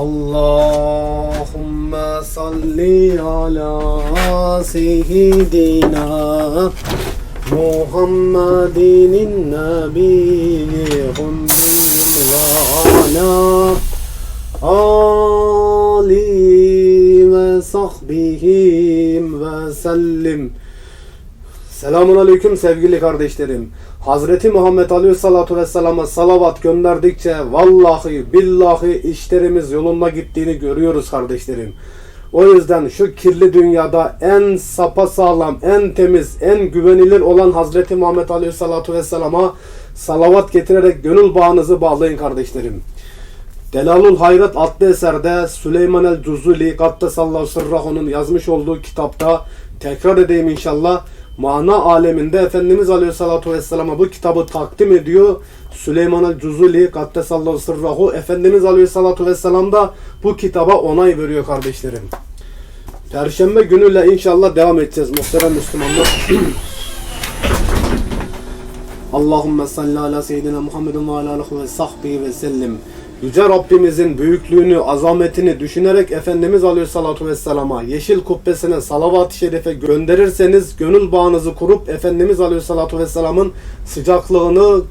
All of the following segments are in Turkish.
Allahümme salli ala seyyidina Muhammedin nebiyyi hummiyyin ve ala Ali ve sahbihim ve sellim Selamun Aleyküm sevgili kardeşlerim. Hazreti Muhammed Aleyhisselatü Vesselam'a salavat gönderdikçe vallahi billahi işlerimiz yolunda gittiğini görüyoruz kardeşlerim. O yüzden şu kirli dünyada en sapasağlam, en temiz, en güvenilir olan Hazreti Muhammed Aleyhisselatü Vesselam'a salavat getirerek gönül bağınızı bağlayın kardeşlerim. Delalul Hayrat adlı eserde Süleyman el Cuzuli Gaddesallahu Sırrahu'nun yazmış olduğu kitapta tekrar edeyim inşallah mana aleminde Efendimiz Aleyhisselatü Vesselam'a bu kitabı takdim ediyor. Süleyman el Cuzuli Gaddesallahu Sırrahu Efendimiz Aleyhisselatü Vesselam da bu kitaba onay veriyor kardeşlerim. Perşembe günüyle inşallah devam edeceğiz muhterem Müslümanlar. Allahümme salli ala seyyidina Muhammedin ve ala alihi ve sahbihi ve sellim. Yüce Rabbimizin büyüklüğünü, azametini düşünerek Efendimiz Aleyhisselatü Vesselam'a yeşil kubbesine salavat-ı şerife gönderirseniz gönül bağınızı kurup Efendimiz Aleyhisselatü Vesselam'ın sıcaklığını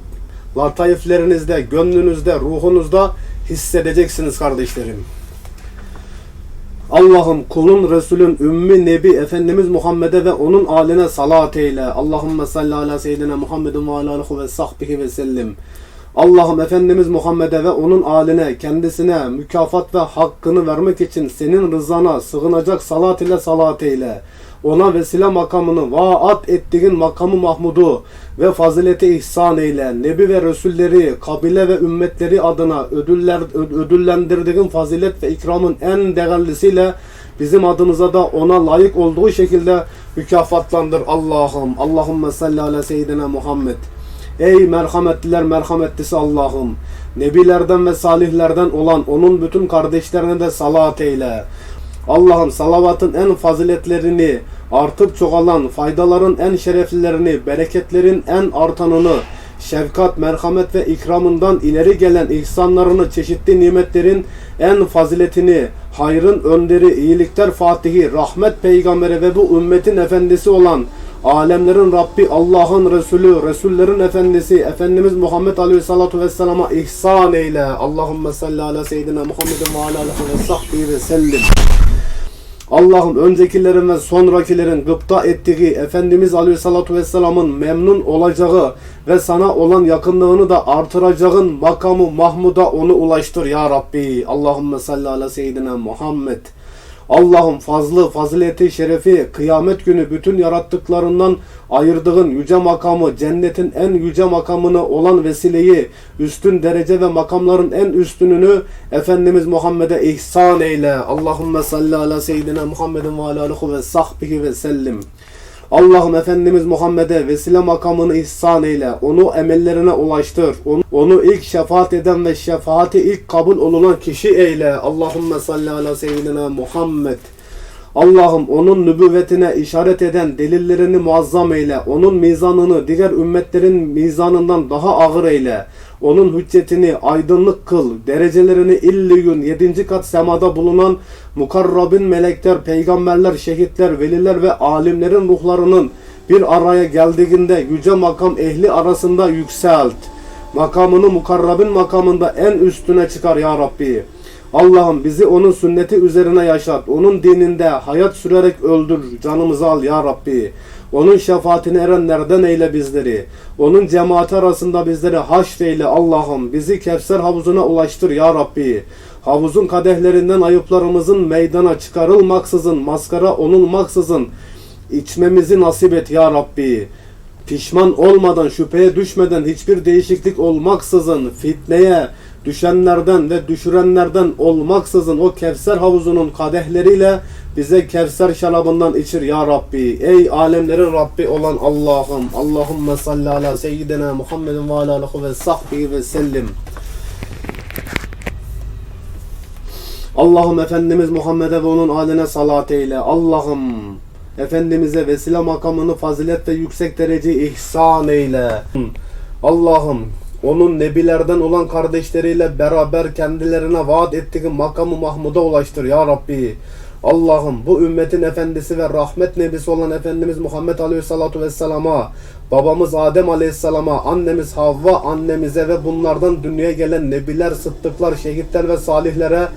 lataiflerinizde, gönlünüzde, ruhunuzda hissedeceksiniz kardeşlerim. Allah'ım kulun Resulün ümmi nebi Efendimiz Muhammed'e ve onun aline salat eyle. Allahümme salli ala seyyidina Muhammedin ve ala alihi ve sahbihi ve sellim. Allah'ım Efendimiz Muhammed'e ve onun aline kendisine mükafat ve hakkını vermek için senin rızana sığınacak salat ile salat eyle. Ona vesile makamını vaat ettiğin makamı Mahmud'u ve fazileti ihsan eyle. Nebi ve Resulleri, kabile ve ümmetleri adına ödüller, ödüllendirdiğin fazilet ve ikramın en değerlisiyle bizim adımıza da ona layık olduğu şekilde mükafatlandır Allah'ım. Allahümme salli ala seyyidina Muhammed. Ey merhametliler merhametlisi Allah'ım. Nebilerden ve salihlerden olan onun bütün kardeşlerine de salat eyle. Allah'ım salavatın en faziletlerini, artıp çoğalan faydaların en şereflilerini, bereketlerin en artanını, şefkat, merhamet ve ikramından ileri gelen ihsanlarını, çeşitli nimetlerin en faziletini, hayrın önderi, iyilikler fatihi, rahmet peygamberi ve bu ümmetin efendisi olan alemlerin Rabbi Allah'ın Resulü, Resullerin Efendisi, Efendimiz Muhammed Aleyhissalatu Vesselam'a ihsan eyle. Allahümme salli ala seyyidina Muhammedin ve ala alihi ve sahbihi ve sellim. Allah'ım öncekilerin ve sonrakilerin gıpta ettiği Efendimiz Aleyhissalatu Vesselam'ın memnun olacağı ve sana olan yakınlığını da artıracağın makamı Mahmud'a onu ulaştır ya Rabbi. Allahümme salli ala seyyidina Muhammed. Allah'ım fazlı, fazileti, şerefi, kıyamet günü bütün yarattıklarından ayırdığın yüce makamı, cennetin en yüce makamını olan vesileyi, üstün derece ve makamların en üstününü Efendimiz Muhammed'e ihsan eyle. Allahümme salli ala seyyidina Muhammedin ve ala ve sahbihi ve sellim. Allah'ım Efendimiz Muhammed'e vesile makamını ihsan eyle. Onu emellerine ulaştır. Onu, onu ilk şefaat eden ve şefaati ilk kabul olunan kişi eyle. Allahümme salli ala seyyidina Muhammed. Allah'ım onun nübüvvetine işaret eden delillerini muazzam eyle. Onun mizanını diğer ümmetlerin mizanından daha ağır eyle. Onun hüccetini aydınlık kıl. Derecelerini illiyun yedinci kat semada bulunan mukarrabin melekler, peygamberler, şehitler, veliler ve alimlerin ruhlarının bir araya geldiğinde yüce makam ehli arasında yükselt. Makamını mukarrabin makamında en üstüne çıkar ya Rabbi. Allah'ım bizi onun sünneti üzerine yaşat. Onun dininde hayat sürerek öldür. Canımızı al ya Rabbi. Onun şefaatini erenlerden eyle bizleri. Onun cemaati arasında bizleri haşreyle Allah'ım. Bizi Kevser havuzuna ulaştır ya Rabbi. Havuzun kadehlerinden ayıplarımızın meydana çıkarılmaksızın, maskara onulmaksızın içmemizi nasip et ya Rabbi. Pişman olmadan, şüpheye düşmeden, hiçbir değişiklik olmaksızın, fitneye, düşenlerden ve düşürenlerden olmaksızın o Kevser havuzunun kadehleriyle bize Kevser şarabından içir ya Rabbi. Ey alemlerin Rabbi olan Allah'ım. Allahümme salli ala seyyidina Muhammedin ve ala ve sahbihi ve sellim. Allah'ım Efendimiz Muhammed'e ve onun aline salat eyle. Allah'ım Efendimiz'e vesile makamını fazilet ve yüksek derece ihsan eyle. Allah'ım onun nebilerden olan kardeşleriyle beraber kendilerine vaat ettiği makamı Mahmud'a ulaştır ya Rabbi. Allah'ım bu ümmetin efendisi ve rahmet nebisi olan Efendimiz Muhammed Aleyhissalatu Vesselam'a, babamız Adem Aleyhisselam'a, annemiz Havva annemize ve bunlardan dünyaya gelen nebiler, sıddıklar, şehitler ve salihlere,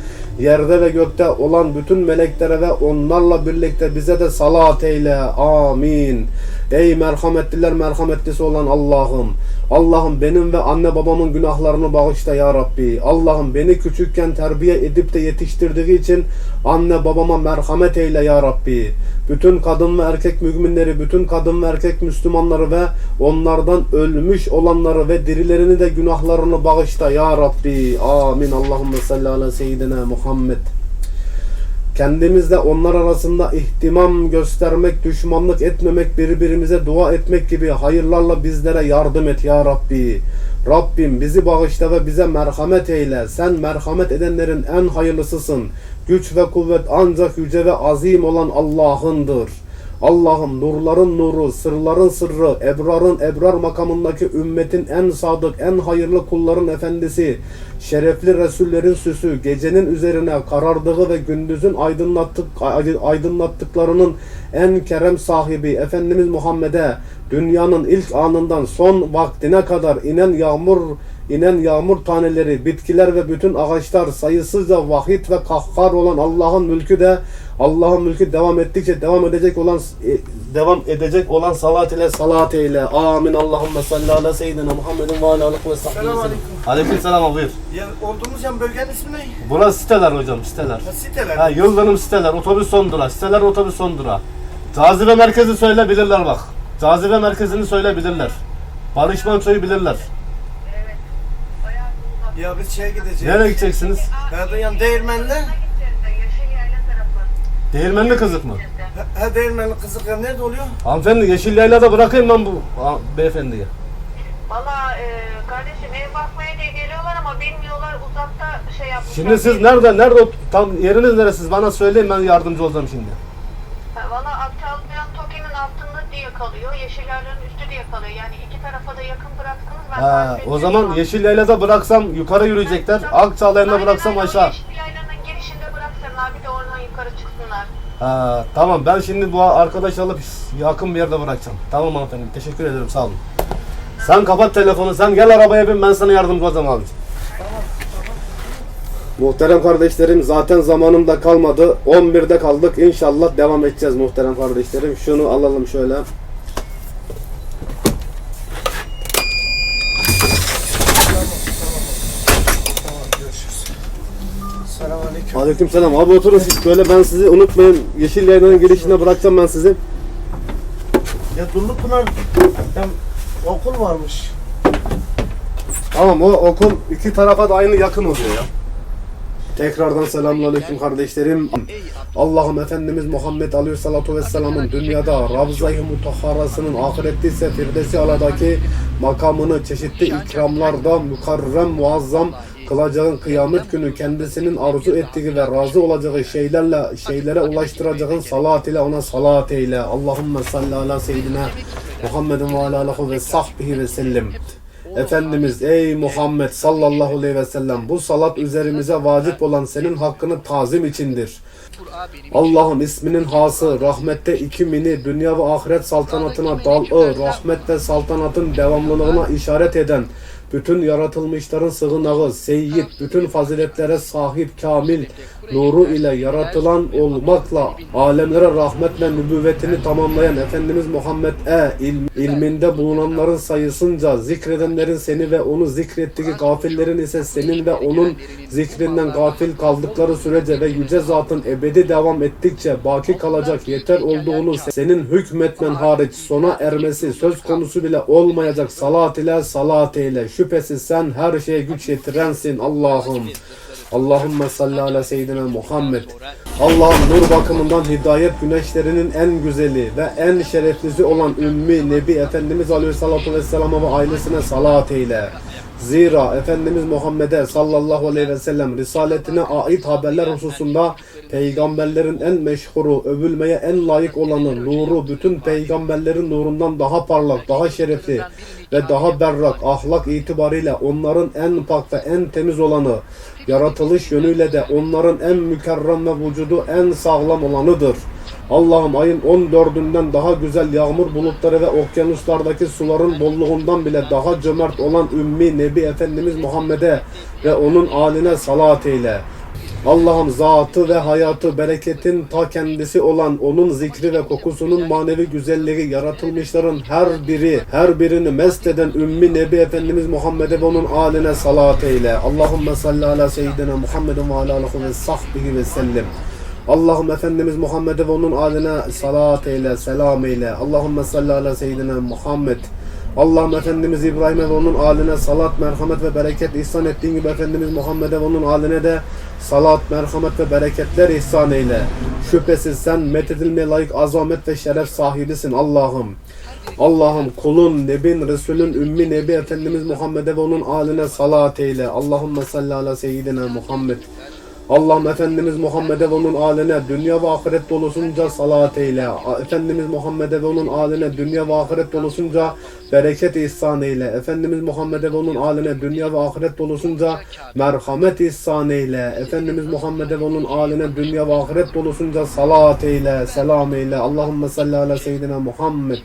yerde ve gökte olan bütün meleklere ve onlarla birlikte bize de salat eyle. Amin. Ey merhametliler merhametlisi olan Allah'ım. Allah'ım benim ve anne babamın günahlarını bağışla ya Rabbi. Allah'ım beni küçükken terbiye edip de yetiştirdiği için anne babama merhamet eyle ya Rabbi. Bütün kadın ve erkek müminleri, bütün kadın ve erkek Müslümanları ve onlardan ölmüş olanları ve dirilerini de günahlarını bağışla ya Rabbi. Amin. Allahümme salli ala seyyidina Muhammed. Kendimizle onlar arasında ihtimam göstermek, düşmanlık etmemek, birbirimize dua etmek gibi hayırlarla bizlere yardım et ya Rabbi. Rabbim bizi bağışla ve bize merhamet eyle. Sen merhamet edenlerin en hayırlısısın. Güç ve kuvvet ancak yüce ve azim olan Allah'ındır. Allah'ım nurların nuru, sırların sırrı, ebrarın ebrar makamındaki ümmetin en sadık, en hayırlı kulların efendisi, şerefli Resullerin süsü, gecenin üzerine karardığı ve gündüzün aydınlattık, aydınlattıklarının en kerem sahibi Efendimiz Muhammed'e dünyanın ilk anından son vaktine kadar inen yağmur inen yağmur taneleri, bitkiler ve bütün ağaçlar sayısızca vahid ve kahhar olan Allah'ın mülkü de Allah'ın mülkü devam ettikçe devam edecek olan e, devam edecek olan salat ile salat eyle. Amin. Allahümme salli ala seyyidina Muhammedin ve ala alihi ve sahbihi. Selamünaleyküm. Aleyküm selam buyur. Ya, olduğumuz yan bölgenin ismi ne? Burası siteler hocam siteler. Ha, siteler. Ha, Yıldırım siteler, otobüs son durağı, siteler otobüs son durağı. Cazibe merkezi söyle bilirler bak. Cazibe merkezini söyle bilirler. Barış Manço'yu bilirler. Ya biz şeye gideceğiz. Nereye gideceksiniz? Nereden yan değirmenle? Değirmenli kızık mı? Ha, ha değirmenli kızık ya nerede oluyor? Hanımefendi Yeşil Yayla'da bırakayım ben bu ha, beyefendiyi. Valla e, kardeşim ev bakmaya diye geliyorlar ama bilmiyorlar uzakta şey yapmışlar. Şimdi siz nerede, nerede tam yeriniz neresi? Bana söyleyin ben yardımcı olacağım şimdi. Valla Akçalıyan Toki'nin altında diye kalıyor. Yeşillerlerin üstü diye kalıyor. Yani iki tarafa da yakın bıraktınız. Ben Ha, tarif o zaman ama- Yeşil Yayla'da bıraksam yukarı yürüyecekler. Akçağlayan'da Aynen, bıraksam aynen, aşağı. Yeşil Yayla'nın girişinde bıraksan abi de oradan yukarı çıksınlar. Ha, tamam ben şimdi bu arkadaş alıp yakın bir yerde bırakacağım. Tamam hanımefendi teşekkür ederim sağ olun. Sen kapat telefonu sen gel arabaya bin ben sana yardımcı olacağım abi. Muhterem kardeşlerim zaten zamanım da kalmadı. 11'de kaldık. İnşallah devam edeceğiz muhterem kardeşlerim. Şunu alalım şöyle. Tamam görüşürüz. Selamünaleyküm. Aleykümselam. Abi oturun siz böyle ben sizi unutmayın. Yeşil Yayla'nın girişine bırakacağım ben sizi. Ya Dullupınar ya, okul varmış. Tamam o okul iki tarafa da aynı yakın oluyor ya. Tekrardan selamünaleyküm kardeşlerim. Allah'ım Efendimiz Muhammed Aleyhissalatu Vesselam'ın dünyada Ravza-i Mutahharası'nın ahirette ise Firdevs-i Ala'daki makamını çeşitli ikramlarda mükarrem muazzam kılacağın kıyamet günü kendisinin arzu ettiği ve razı olacağı şeylerle şeylere ulaştıracağın salat ile ona salat eyle. Allahümme salli ala seyyidina Muhammedin ve ala alihi ve sahbihi ve sellim. Efendimiz ey Muhammed sallallahu aleyhi ve sellem bu salat üzerimize vacip olan senin hakkını tazim içindir. Allah'ım isminin hası, rahmette iki mini, dünya ve ahiret saltanatına dalı, rahmet ve saltanatın devamlılığına işaret eden, bütün yaratılmışların sığınağı, seyyid, bütün faziletlere sahip kamil, nuru ile yaratılan olmakla alemlere rahmet ve nübüvvetini tamamlayan Efendimiz Muhammed e il- ilminde bulunanların sayısınca zikredenlerin seni ve onu zikrettiği gafillerin ise senin ve onun zikrinden gafil kaldıkları sürece ve yüce zatın ebedi devam ettikçe baki kalacak yeter olduğunu senin hükmetmen hariç sona ermesi söz konusu bile olmayacak salat ile salat eyle. Şüphesiz sen her şeye güç yetirensin Allah'ım Allahümme salli ala seyyidina Muhammed. Allah'ım nur bakımından hidayet güneşlerinin en güzeli ve en şereflisi olan Ümmi Nebi Efendimiz Aleyhissalatu Vesselam'a ve ailesine salat eyle. Zira Efendimiz Muhammed'e sallallahu aleyhi ve sellem risaletine ait haberler hususunda peygamberlerin en meşhuru, övülmeye en layık olanı, nuru bütün peygamberlerin nurundan daha parlak, daha şerefli ve daha berrak ahlak itibariyle onların en pak ve en temiz olanı, yaratılış yönüyle de onların en mükerrem ve vücudu en sağlam olanıdır. Allah'ım ayın 14'ünden daha güzel yağmur bulutları ve okyanuslardaki suların bolluğundan bile daha cömert olan Ümmi Nebi Efendimiz Muhammed'e ve onun aline salat eyle. Allah'ım zatı ve hayatı bereketin ta kendisi olan onun zikri ve kokusunun manevi güzelliği yaratılmışların her biri her birini mest eden Ümmi Nebi Efendimiz Muhammed'e ve onun aline salat eyle. Allahümme salli ala seyyidina Muhammedin ve ala alihi ve sahbihi ve sellem. Allah'ım Efendimiz Muhammed'e ve onun aline salat eyle, selam eyle. Allahümme salli ala seyyidina Muhammed. Allah'ım Efendimiz İbrahim'e ve onun aline salat, merhamet ve bereket ihsan ettiğin gibi Efendimiz Muhammed'e ve onun aline de salat, merhamet ve bereketler ihsan eyle. Şüphesiz sen methedilmeye layık azamet ve şeref sahibisin Allah'ım. Allah'ım kulun, nebin, Resulün, ümmi nebi Efendimiz Muhammed'e ve onun aline salat eyle. Allahümme salli ala seyyidina Muhammed. Allah'ım Efendimiz Muhammed'e ve onun aline dünya ve ahiret dolusunca salat eyle. Efendimiz Muhammed'e ve onun aline dünya ve ahiret dolusunca bereket ihsan eyle. Efendimiz Muhammed'e ve onun aline dünya ve ahiret dolusunca merhamet ihsan eyle. Efendimiz Muhammed'e ve onun aline dünya ve ahiret dolusunca salat eyle, selam eyle. Allahümme salli ala seyyidina Muhammed.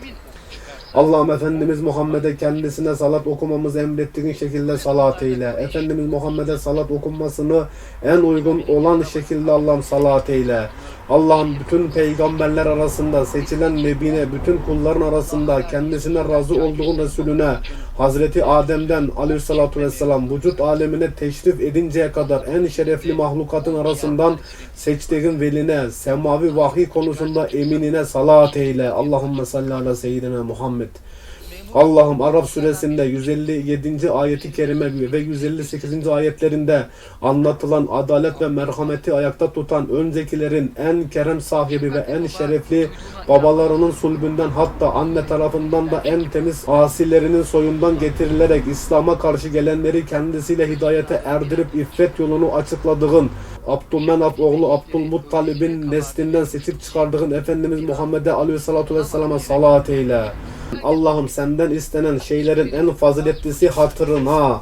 Allah'ım Efendimiz Muhammed'e kendisine salat okumamızı emrettiğin şekilde salat eyle. Efendimiz Muhammed'e salat okunmasını en uygun olan şekilde Allah'ım salat eyle. Allah'ım bütün peygamberler arasında seçilen nebine, bütün kulların arasında kendisine razı olduğun Resulüne, Hazreti Adem'den aleyhissalatu vesselam vücut alemine teşrif edinceye kadar en şerefli mahlukatın arasından seçtiğin veline, semavi vahiy konusunda eminine salat eyle. Allahümme salli ala seyyidina Muhammed. Allah'ım Arap suresinde 157. ayeti kerime ve 158. ayetlerinde anlatılan adalet ve merhameti ayakta tutan öncekilerin en kerem sahibi ve en şerefli babalarının sulbünden hatta anne tarafından da en temiz asilerinin soyundan getirilerek İslam'a karşı gelenleri kendisiyle hidayete erdirip iffet yolunu açıkladığın Abdülmenaf oğlu Abdülmuttalib'in neslinden seçip çıkardığın Efendimiz Muhammed'e aleyhissalatu vesselama salat eyle. Allah'ım senden istenen şeylerin en faziletlisi hatırına,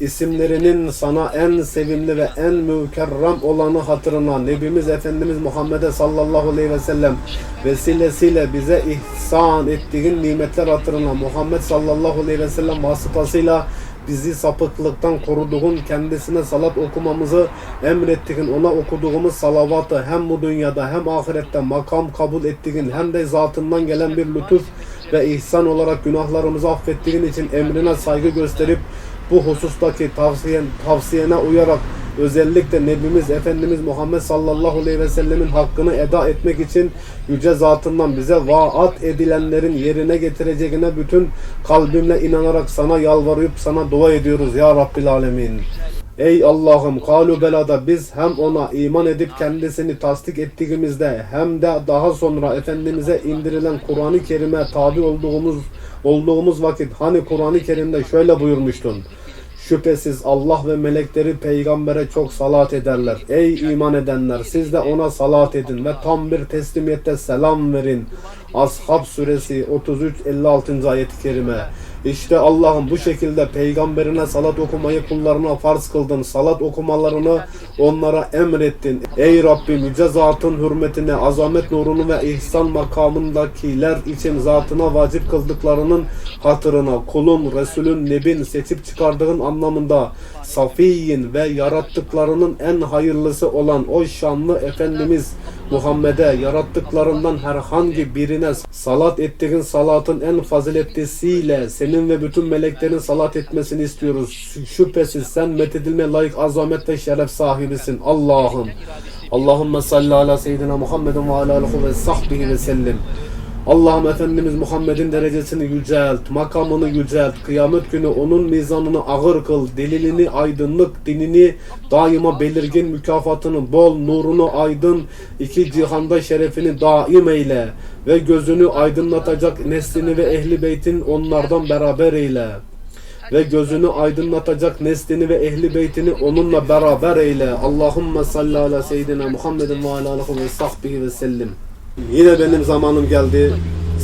isimlerinin sana en sevimli ve en mükerrem olanı hatırına, Nebimiz Efendimiz Muhammed'e sallallahu aleyhi ve sellem vesilesiyle bize ihsan ettiğin nimetler hatırına, Muhammed sallallahu aleyhi ve sellem vasıtasıyla bizi sapıklıktan koruduğun, kendisine salat okumamızı emrettiğin, ona okuduğumuz salavatı hem bu dünyada hem ahirette makam kabul ettiğin, hem de zatından gelen bir lütuf ve ihsan olarak günahlarımızı affettiğin için emrine saygı gösterip bu husustaki tavsiyen, tavsiyene uyarak özellikle Nebimiz Efendimiz Muhammed sallallahu aleyhi ve sellemin hakkını eda etmek için yüce zatından bize vaat edilenlerin yerine getireceğine bütün kalbimle inanarak sana yalvarıp sana dua ediyoruz ya Rabbil Alemin. Ey Allah'ım kalu belada biz hem ona iman edip kendisini tasdik ettiğimizde hem de daha sonra Efendimiz'e indirilen Kur'an-ı Kerim'e tabi olduğumuz olduğumuz vakit hani Kur'an-ı Kerim'de şöyle buyurmuştun. Şüphesiz Allah ve melekleri peygambere çok salat ederler. Ey iman edenler siz de ona salat edin ve tam bir teslimiyette selam verin. Ashab suresi 33-56. ayet-i kerime. İşte Allah'ım bu şekilde peygamberine salat okumayı kullarına farz kıldın. Salat okumalarını onlara emrettin. Ey Rabbim zatın hürmetine, azamet nurunu ve ihsan makamındakiler için zatına vacip kıldıklarının hatırına, kulun, Resulün, Nebin seçip çıkardığın anlamında safiyin ve yarattıklarının en hayırlısı olan o şanlı Efendimiz Muhammed'e yarattıklarından herhangi birine salat ettiğin salatın en faziletlisiyle senin ve bütün meleklerin salat etmesini istiyoruz. Şüphesiz sen methedilme layık azamet ve şeref sahibisin Allah'ım. Allahümme salli ala seyyidina Muhammedin ve ala ve sahbihi ve sellim. Allah'ım Efendimiz Muhammed'in derecesini yücelt, makamını yücelt, kıyamet günü onun mizanını ağır kıl, delilini aydınlık, dinini daima belirgin, mükafatını bol, nurunu aydın, iki cihanda şerefini daim eyle ve gözünü aydınlatacak neslini ve ehli beytin onlardan beraber eyle. ve gözünü aydınlatacak neslini ve ehli beytini onunla beraber eyle. Allahümme salli ala seyyidina Muhammedin ve ala alihi ve sahbihi ve sellim. Yine benim zamanım geldi.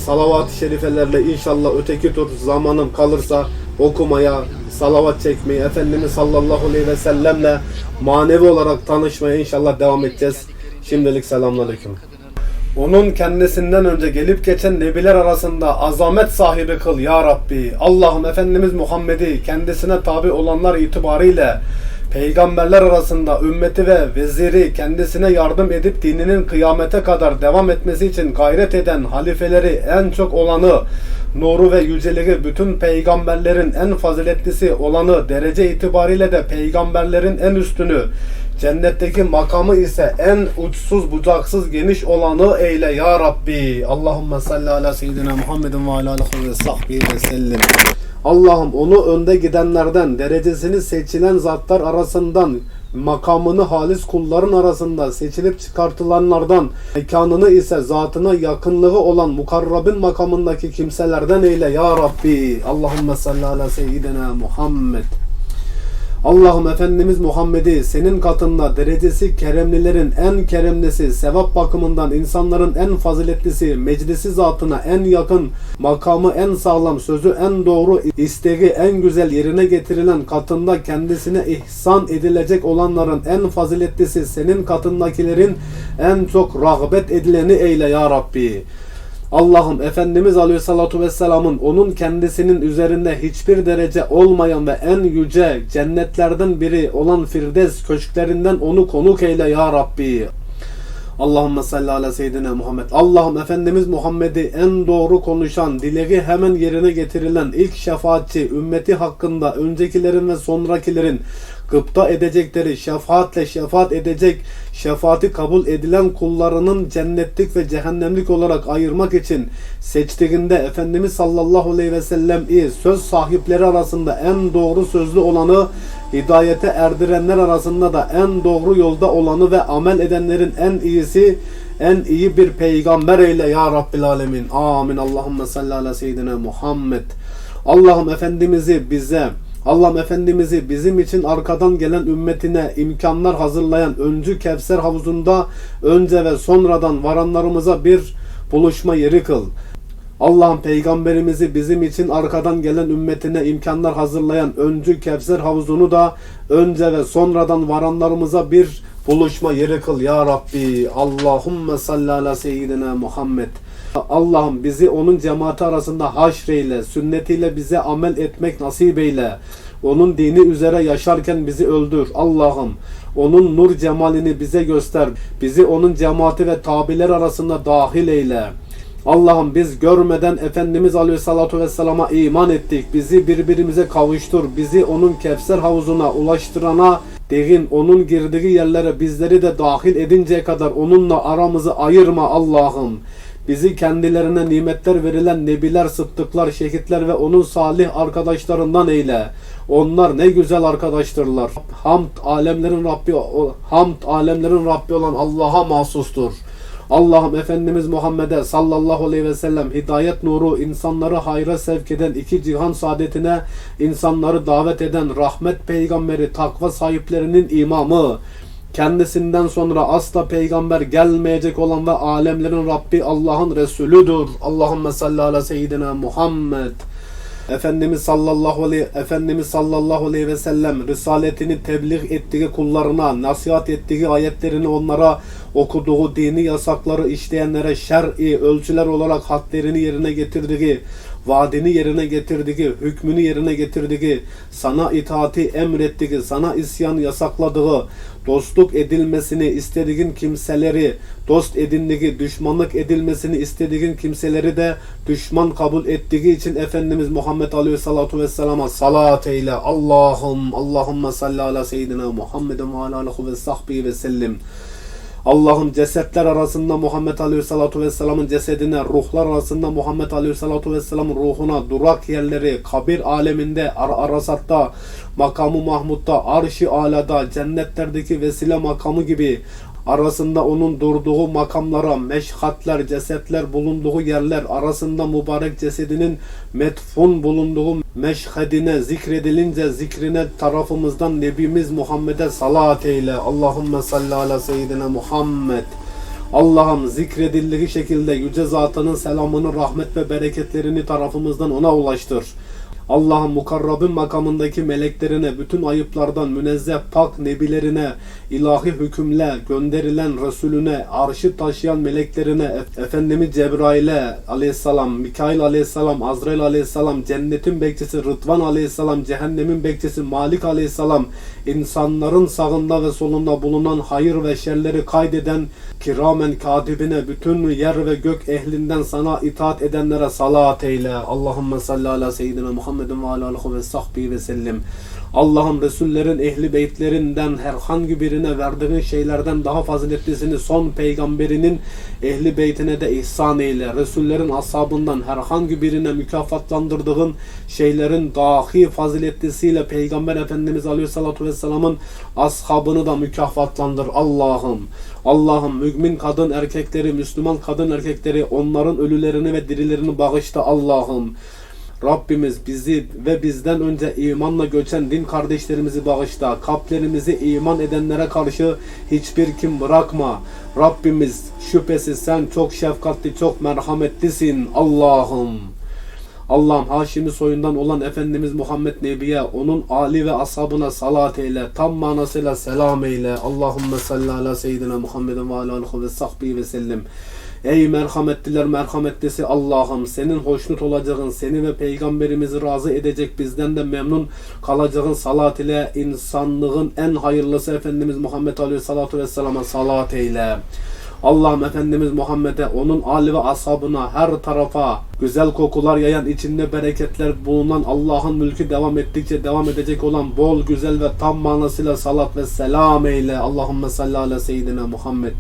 Salavat-ı şerifelerle inşallah öteki tur zamanım kalırsa okumaya, salavat çekmeye, Efendimiz sallallahu aleyhi ve sellemle manevi olarak tanışmaya inşallah devam edeceğiz. Şimdilik selamünaleyküm. Onun kendisinden önce gelip geçen nebiler arasında azamet sahibi kıl ya Rabbi. Allah'ım Efendimiz Muhammed'i kendisine tabi olanlar itibariyle peygamberler arasında ümmeti ve veziri kendisine yardım edip dininin kıyamete kadar devam etmesi için gayret eden halifeleri en çok olanı, nuru ve yüceliği bütün peygamberlerin en faziletlisi olanı, derece itibariyle de peygamberlerin en üstünü, Cennetteki makamı ise en uçsuz bucaksız geniş olanı eyle ya Rabbi. Allahümme salli ala seyyidina Muhammedin ve ala alihi ve sahbihi ve sellim. Allah'ım onu önde gidenlerden, derecesini seçilen zatlar arasından, makamını halis kulların arasında seçilip çıkartılanlardan, mekanını ise zatına yakınlığı olan mukarrabin makamındaki kimselerden eyle ya Rabbi. Allahümme salli ala seyyidina Muhammed. Allah'ım Efendimiz Muhammed'i senin katında derecesi keremlilerin en keremlisi, sevap bakımından insanların en faziletlisi, meclisi zatına en yakın, makamı en sağlam, sözü en doğru, isteği en güzel yerine getirilen katında kendisine ihsan edilecek olanların en faziletlisi, senin katındakilerin en çok rağbet edileni eyle ya Rabbi. Allah'ım Efendimiz Aleyhissalatu Vesselam'ın onun kendisinin üzerinde hiçbir derece olmayan ve en yüce cennetlerden biri olan Firdevs köşklerinden onu konuk eyle ya Rabbi. Allahümme salli ala seyyidina Muhammed. Allah'ım Efendimiz Muhammed'i en doğru konuşan, dileği hemen yerine getirilen ilk şefaatçi, ümmeti hakkında öncekilerin ve sonrakilerin gıpta edecekleri, şefaatle şefaat edecek, şefaati kabul edilen kullarının cennetlik ve cehennemlik olarak ayırmak için seçtiğinde Efendimiz sallallahu aleyhi ve sellem iyi söz sahipleri arasında en doğru sözlü olanı, hidayete erdirenler arasında da en doğru yolda olanı ve amel edenlerin en iyisi, en iyi bir peygamber eyle ya Rabbil Alemin. Amin. Allahümme salli ala seyyidina Muhammed. Allah'ım Efendimiz'i bize, Allah'ım Efendimiz'i bizim için arkadan gelen ümmetine imkanlar hazırlayan öncü Kevser havuzunda önce ve sonradan varanlarımıza bir buluşma yeri kıl. Allah'ım peygamberimizi bizim için arkadan gelen ümmetine imkanlar hazırlayan öncü Kevser havuzunu da önce ve sonradan varanlarımıza bir buluşma yeri kıl ya Rabbi. Allahümme salli ala seyyidina Muhammed. Allah'ım bizi onun cemaati arasında haşreyle, sünnetiyle bize amel etmek nasip eyle. Onun dini üzere yaşarken bizi öldür. Allah'ım onun nur cemalini bize göster. Bizi onun cemaati ve tabiler arasında dahil eyle. Allah'ım biz görmeden Efendimiz Aleyhisselatü Vesselam'a iman ettik. Bizi birbirimize kavuştur. Bizi onun Kevser havuzuna ulaştırana değin. Onun girdiği yerlere bizleri de dahil edinceye kadar onunla aramızı ayırma Allah'ım. Bizi kendilerine nimetler verilen nebiler, sıddıklar, şehitler ve onun salih arkadaşlarından eyle. Onlar ne güzel arkadaştırlar. Hamd alemlerin Rabbi, hamd alemlerin Rabbi olan Allah'a mahsustur. Allah'ım Efendimiz Muhammed'e sallallahu aleyhi ve sellem hidayet nuru insanları hayra sevk eden iki cihan saadetine insanları davet eden rahmet peygamberi takva sahiplerinin imamı kendisinden sonra asla peygamber gelmeyecek olan ve alemlerin Rabbi Allah'ın Resulüdür. Allahümme salli ala seyyidina Muhammed. Efendimiz sallallahu aleyhi Efendimiz sallallahu aleyhi ve sellem risaletini tebliğ ettiği kullarına, nasihat ettiği ayetlerini onlara okuduğu dini yasakları işleyenlere şer'i ölçüler olarak hadlerini yerine getirdiği, vaadini yerine getirdiği, hükmünü yerine getirdiği, sana itaati emrettiği, sana isyan yasakladığı, dostluk edilmesini istediğin kimseleri dost edindiği, düşmanlık edilmesini istediğin kimseleri de düşman kabul ettiği için Efendimiz Muhammed Aleyhissalatu Vesselam'a salat eyle. Allah'ım, Allahümme salli ala seyyidina Muhammedin ve ala ve sahbihi ve sellim. Allah'ım cesetler arasında Muhammed Aleyhissalatu Vesselam'ın cesedine, ruhlar arasında Muhammed Aleyhissalatu Vesselam'ın ruhuna, durak yerleri, kabir aleminde, Ar Arasat'ta, makamı Mahmud'da, arş-ı alada, cennetlerdeki vesile makamı gibi arasında onun durduğu makamlara, meşhatler, cesetler bulunduğu yerler, arasında mübarek cesedinin metfun bulunduğu meşhedine zikredilince zikrine tarafımızdan Nebimiz Muhammed'e salat eyle. Allahümme salli ala seyyidina Muhammed. Allah'ım zikredildiği şekilde yüce zatının selamını, rahmet ve bereketlerini tarafımızdan ona ulaştır. Allah'ın mukarrabın makamındaki meleklerine, bütün ayıplardan münezzeh pak nebilerine, ilahi hükümle, gönderilen Resulüne, arşı taşıyan meleklerine, Ef- Efendimiz Cebrail'e aleyhisselam, Mikail aleyhisselam, Azrail aleyhisselam, cennetin bekçisi Rıdvan aleyhisselam, cehennemin bekçisi Malik aleyhisselam, insanların sağında ve solunda bulunan hayır ve şerleri kaydeden kiramen katibine, bütün yer ve gök ehlinden sana itaat edenlere salat eyle. Allahümme salli ala seyyidina Muhammedin ve ala alihi ve sahbihi ve sellim. Allah'ım Resullerin ehli beytlerinden herhangi birine verdiğin şeylerden daha faziletlisini son peygamberinin ehli beytine de ihsan eyle. Resullerin ashabından herhangi birine mükafatlandırdığın şeylerin dahi faziletlisiyle Peygamber Efendimiz Aleyhisselatü Vesselam'ın ashabını da mükafatlandır Allah'ım. Allah'ım mümin kadın erkekleri, Müslüman kadın erkekleri onların ölülerini ve dirilerini bağışla Allah'ım. Rabbimiz bizi ve bizden önce imanla göçen din kardeşlerimizi bağışla. Kalplerimizi iman edenlere karşı hiçbir kim bırakma. Rabbimiz şüphesiz sen çok şefkatli, çok merhametlisin Allah'ım. Allah'ım Haşimi soyundan olan Efendimiz Muhammed Nebi'ye, onun Ali ve ashabına salat eyle, tam manasıyla selam eyle. Allahümme salli ala seyyidina Muhammedin ve ala ve sahbihi ve sellim. Ey merhametliler merhametlisi Allah'ım senin hoşnut olacağın, seni ve peygamberimizi razı edecek bizden de memnun kalacağın salat ile insanlığın en hayırlısı Efendimiz Muhammed Aleyhisselatü Vesselam'a salat eyle. Allah'ım Efendimiz Muhammed'e, onun âli ve ashabına her tarafa güzel kokular yayan, içinde bereketler bulunan Allah'ın mülkü devam ettikçe devam edecek olan bol, güzel ve tam manasıyla salat ve selam eyle. Allahümme salli ala seyyidina Muhammed.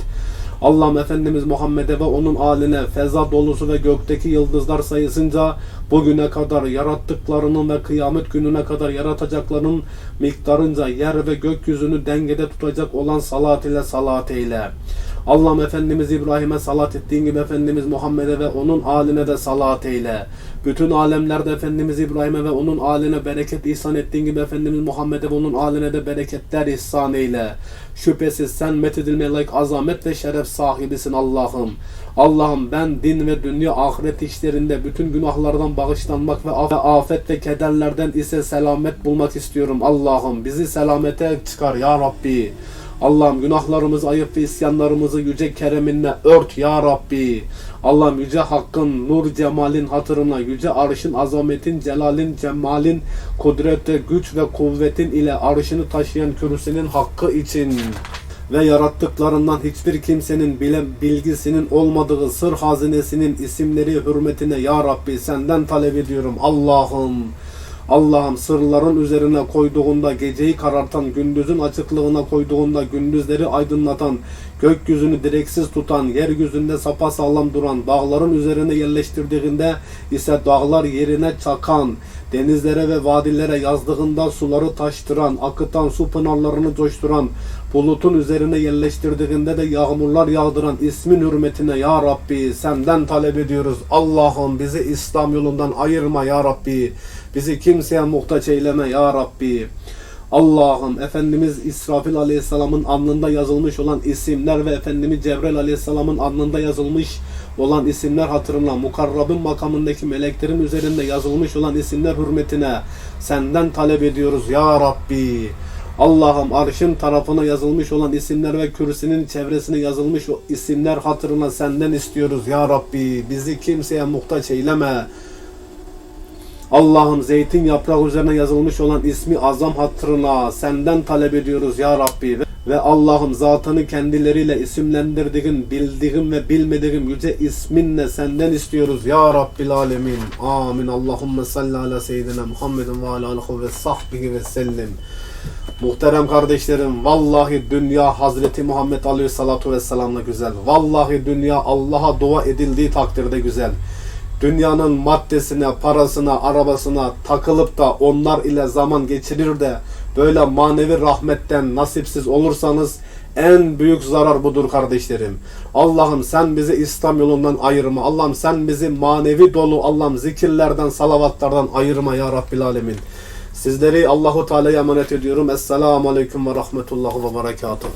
Allah'ım Efendimiz Muhammed'e ve onun aline feza dolusu ve gökteki yıldızlar sayısınca bugüne kadar yarattıklarının ve kıyamet gününe kadar yaratacaklarının miktarınca yer ve gökyüzünü dengede tutacak olan salat ile salat eyle. Allah'ım Efendimiz İbrahim'e salat ettiğin gibi Efendimiz Muhammed'e ve onun aline de salat eyle. Bütün alemlerde Efendimiz İbrahim'e ve onun aline bereket ihsan ettiğin gibi Efendimiz Muhammed'e ve onun aline de bereketler ihsan eyle. Şüphesiz sen methedilmeye layık azamet ve şeref sahibisin Allah'ım. Allah'ım ben din ve dünya ahiret işlerinde bütün günahlardan bağışlanmak ve af- afet ve kederlerden ise selamet bulmak istiyorum Allah'ım. Bizi selamete çıkar ya Rabbi. Allah'ım günahlarımızı, ayıp ve isyanlarımızı yüce kereminle ört ya Rabbi. Allah'ım yüce hakkın, nur cemalin hatırına, yüce arşın, azametin, celalin, cemalin, kudrette, güç ve kuvvetin ile arşını taşıyan kürsünün hakkı için ve yarattıklarından hiçbir kimsenin bile bilgisinin olmadığı sır hazinesinin isimleri hürmetine ya Rabbi senden talep ediyorum Allah'ım. Allah'ım sırların üzerine koyduğunda geceyi karartan, gündüzün açıklığına koyduğunda gündüzleri aydınlatan, gökyüzünü direksiz tutan, yeryüzünde sapasağlam duran, dağların üzerine yerleştirdiğinde ise dağlar yerine çakan, denizlere ve vadilere yazdığında suları taştıran, akıtan, su pınarlarını coşturan, bulutun üzerine yerleştirdiğinde de yağmurlar yağdıran ismin hürmetine ya Rabbi senden talep ediyoruz. Allah'ım bizi İslam yolundan ayırma ya Rabbi. Bizi kimseye muhtaç eyleme ya Rabbi. Allah'ım Efendimiz İsrafil Aleyhisselam'ın alnında yazılmış olan isimler ve Efendimiz Cebrail Aleyhisselam'ın alnında yazılmış olan isimler hatırına, mukarrabın makamındaki meleklerin üzerinde yazılmış olan isimler hürmetine senden talep ediyoruz ya Rabbi. Allah'ım arşın tarafına yazılmış olan isimler ve kürsünün çevresine yazılmış o isimler hatırına senden istiyoruz ya Rabbi. Bizi kimseye muhtaç eyleme. Allah'ım zeytin yaprağı üzerine yazılmış olan ismi azam hatırına senden talep ediyoruz ya Rabbi. Ve Allah'ım zatını kendileriyle isimlendirdiğin, bildiğin ve bilmediğin yüce isminle senden istiyoruz ya Rabbil Alemin. Amin. Allahümme salli ala seyyidina Muhammedin ve ala alihi ve sahbihi ve sellim. Muhterem kardeşlerim vallahi dünya Hazreti Muhammed Aleyhisselatü Vesselam'la güzel. Vallahi dünya Allah'a dua edildiği takdirde güzel. Dünyanın maddesine, parasına, arabasına takılıp da onlar ile zaman geçirir de böyle manevi rahmetten nasipsiz olursanız en büyük zarar budur kardeşlerim. Allah'ım sen bizi İslam yolundan ayırma. Allah'ım sen bizi manevi dolu Allah'ım zikirlerden, salavatlardan ayırma ya Rabbil Alemin. Sizleri Allahu Teala'ya emanet ediyorum. Esselamu Aleyküm ve Rahmetullah ve Berekatuhu.